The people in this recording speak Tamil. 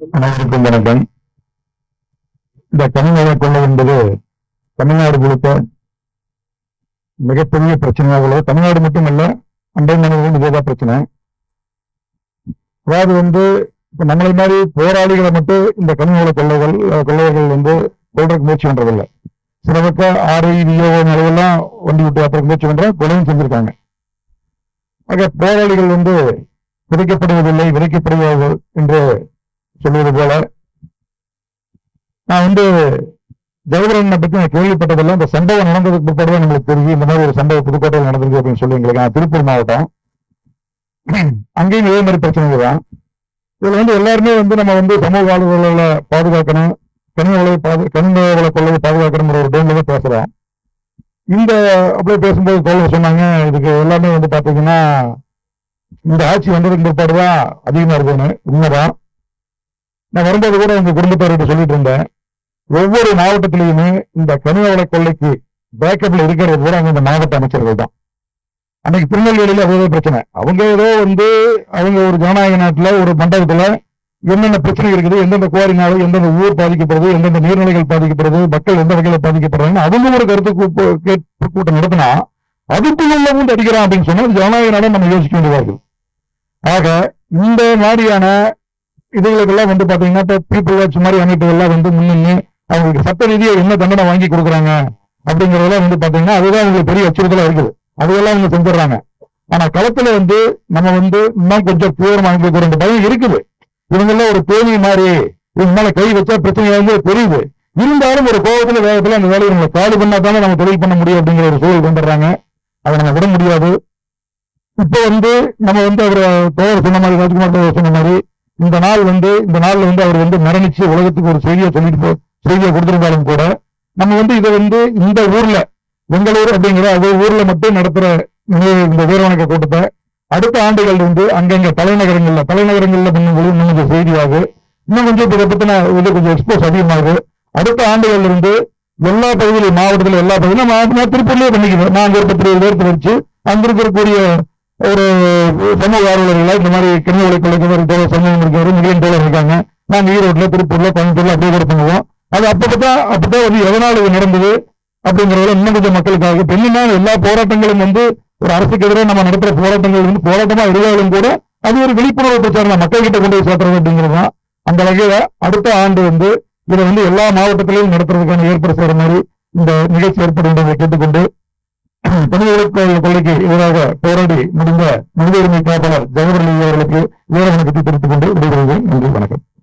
அனைவருக்கும் வணக்கம். இந்த கனிமலை கொள்ளை என்பது தமிழ்நாடு கொடுத்த மிகப்பெரிய பிரச்சனையாக உள்ளது. தமிழ்நாடு மட்டுமல்ல அண்டை மாநிலம் இதேதான் பிரச்சனை. அதாவது வந்து இப்ப நம்மளை மாதிரி போராளிகளை மட்டும் இந்த கனிமலை கொள்ளைகள் கொள்ளையர்கள் வந்து கொள்றதுக்கு முயற்சி பண்றதில்லை. சில ஆறு விஓ நிலையெல்லாம் வண்டி விட்டு அப்புறம் முயற்சி பண்ற கொலையும் செஞ்சிருக்காங்க. ஆக போராளிகள் வந்து விதைக்கப்படுவதில்லை விதைக்கப்படுவார்கள் என்று சொல்வது போல நான் வந்து ஜெயவரனை பத்தி நான் கேள்விப்பட்டதெல்லாம் இந்த சம்பவம் நடந்ததுக்கு பிற்பாடு தான் நம்மளுக்கு தெரியும் இந்த மாதிரி ஒரு சம்பவம் புதுக்கோட்டையில் நடந்திருக்கு அப்படின்னு சொல்லி எங்களுக்கு நான் திருப்பூர் மாவட்டம். அங்கேயும் இதே மாதிரி பிரச்சனைகள் தான். இதுல வந்து எல்லாருமே வந்து நம்ம வந்து சமூக ஆளுநர்களை பாதுகாக்கணும் கனிம வளை பாது கனிம வள கொள்ளை பாதுகாக்கணுங்கிற ஒரு டேம்ல தான் பேசுறோம். இந்த அப்படியே பேசும்போது தோழர் சொன்னாங்க இதுக்கு எல்லாமே வந்து பாத்தீங்கன்னா இந்த ஆட்சி வந்ததுக்கு பிற்பாடு தான் அதிகமா இருக்குன்னு உண்மைதான். நான் வரும்போது கூட எங்க குடும்பத்தார்கிட்ட சொல்லிட்டு இருந்தேன். ஒவ்வொரு மாவட்டத்திலையுமே இந்த கனிம கொள்ளைக்கு பேக்கப்ல இருக்கிறது கூட அங்க இந்த மாவட்ட அமைச்சர்கள் தான். அன்னைக்கு திருநெல்வேலியில அவ்வளோ பிரச்சனை. அவங்க ஏதோ வந்து அவங்க ஒரு ஜனநாயக நாட்டுல ஒரு மண்டபத்துல என்னென்ன பிரச்சனை இருக்குது எந்தெந்த குவாரினால எந்தெந்த ஊர் பாதிக்கப்படுது எந்தெந்த நீர்நிலைகள் பாதிக்கப்படுது மக்கள் எந்த வகையில பாதிக்கப்படுறாங்கன்னு அவங்க ஒரு கருத்து கூட்டம் நடத்தினா அதுக்குள்ளவும் வந்து அடிக்கிறான் அப்படின்னு சொன்னா ஜனநாயக நாடு நம்ம யோசிக்க வேண்டியதாக இருக்குது ஆக இந்த மாதிரியான இதுகளுக்கெல்லாம் வந்து பாத்தீங்கன்னா இப்ப பீப்புள் வாட்ச் மாதிரி அமைப்புகள்லாம் வந்து முன்னின்னு அவங்களுக்கு சட்ட ரீதியா என்ன தண்டனை வாங்கி கொடுக்குறாங்க அப்படிங்கறதெல்லாம் வந்து பாத்தீங்கன்னா அதுதான் அவங்களுக்கு பெரிய அச்சுறுத்தலா இருக்குது. அதையெல்லாம் அவங்க செஞ்சிடறாங்க. ஆனா களத்துல வந்து நம்ம வந்து இன்னும் கொஞ்சம் தீவிரமா எங்களுக்கு ரெண்டு பயம் இருக்குது. இவங்கெல்லாம் ஒரு தேனி மாதிரி இவங்க மேல கை வச்சா பிரச்சனை வந்து தெரியுது. இருந்தாலும் ஒரு கோபத்துல வேகத்துல அந்த வேலையை நம்ம காலி பண்ணா தானே நம்ம தொழில் பண்ண முடியும் அப்படிங்கிற ஒரு சூழல் கொண்டுடுறாங்க. அதை நம்ம விட முடியாது. இப்போ வந்து நம்ம வந்து அவர் தோழர் சொன்ன மாதிரி ராஜ்குமார் சொன்ன மாதிரி இந்த நாள் வந்து இந்த நாள்ல வந்து அவர் வந்து மரணிச்சு உலகத்துக்கு ஒரு செய்தியை சொல்லிட்டு போ செய்தியை கொடுத்திருந்தாலும் கூட நம்ம வந்து இதை வந்து இந்த ஊர்ல பெங்களூர் அப்படிங்கிற அது ஊர்ல மட்டும் நடத்துற இந்த வீரவணக்க கூட்டத்தை அடுத்த ஆண்டுகள் வந்து அங்கங்க தலைநகரங்கள்ல தலைநகரங்கள்ல பண்ணும்போது இன்னும் கொஞ்சம் செய்தியாகு இன்னும் கொஞ்சம் இதை பத்தின இது கொஞ்சம் எக்ஸ்போஸ் அதிகமாகு. அடுத்த ஆண்டுகள்ல இருந்து எல்லா பகுதியிலும் மாவட்டத்துல எல்லா பகுதியிலும் நான் திருப்பூர்லயே பண்ணிக்கிறேன் நான் ஒரு பத்து இருபது பேர் வச்சு அங்க இருக்கக்கூடிய ஒரு சமூக ஆர்வலர்களாக இந்த மாதிரி கிணறு கொள்ளைக்கு சமூகம் இருக்கிறவர் மில்லியன் டோலர் இருக்காங்க. நாங்கள் ஈரோட்ல திருப்பூர்ல கோயம்புத்தூர்ல அப்படியே கூட பண்ணுவோம். அது அப்பதான் அப்பதான் வந்து எதனால இது நடந்தது அப்படிங்கிறத இன்னும் கொஞ்சம் மக்களுக்காக. இப்ப என்னன்னா எல்லா போராட்டங்களும் வந்து ஒரு அரசுக்கு எதிராக நம்ம நடத்துற போராட்டங்கள் வந்து போராட்டமா இருந்தாலும் கூட அது ஒரு விழிப்புணர்வு பிரச்சாரம் தான் மக்கள் கிட்ட கொண்டு போய் சேர்த்துறது அப்படிங்கிறது தான். அந்த வகையில அடுத்த ஆண்டு வந்து இதை வந்து எல்லா மாவட்டத்திலையும் நடத்துறதுக்கான ஏற்பாடு செய்யற மாதிரி இந்த நிகழ்ச்சி ஏற்படும் கேட்டுக்கொண்டு தமிழக கொள்ளைக்கு எதிராக போராடி முடிந்த மனித உரிமை காப்பாளர் ஜெயவரலி அவர்களுக்கு வீர வணக்கத்தை தெரிவித்துக் கொண்டு விடைபெறுகிறேன். நன்றி வணக்கம்.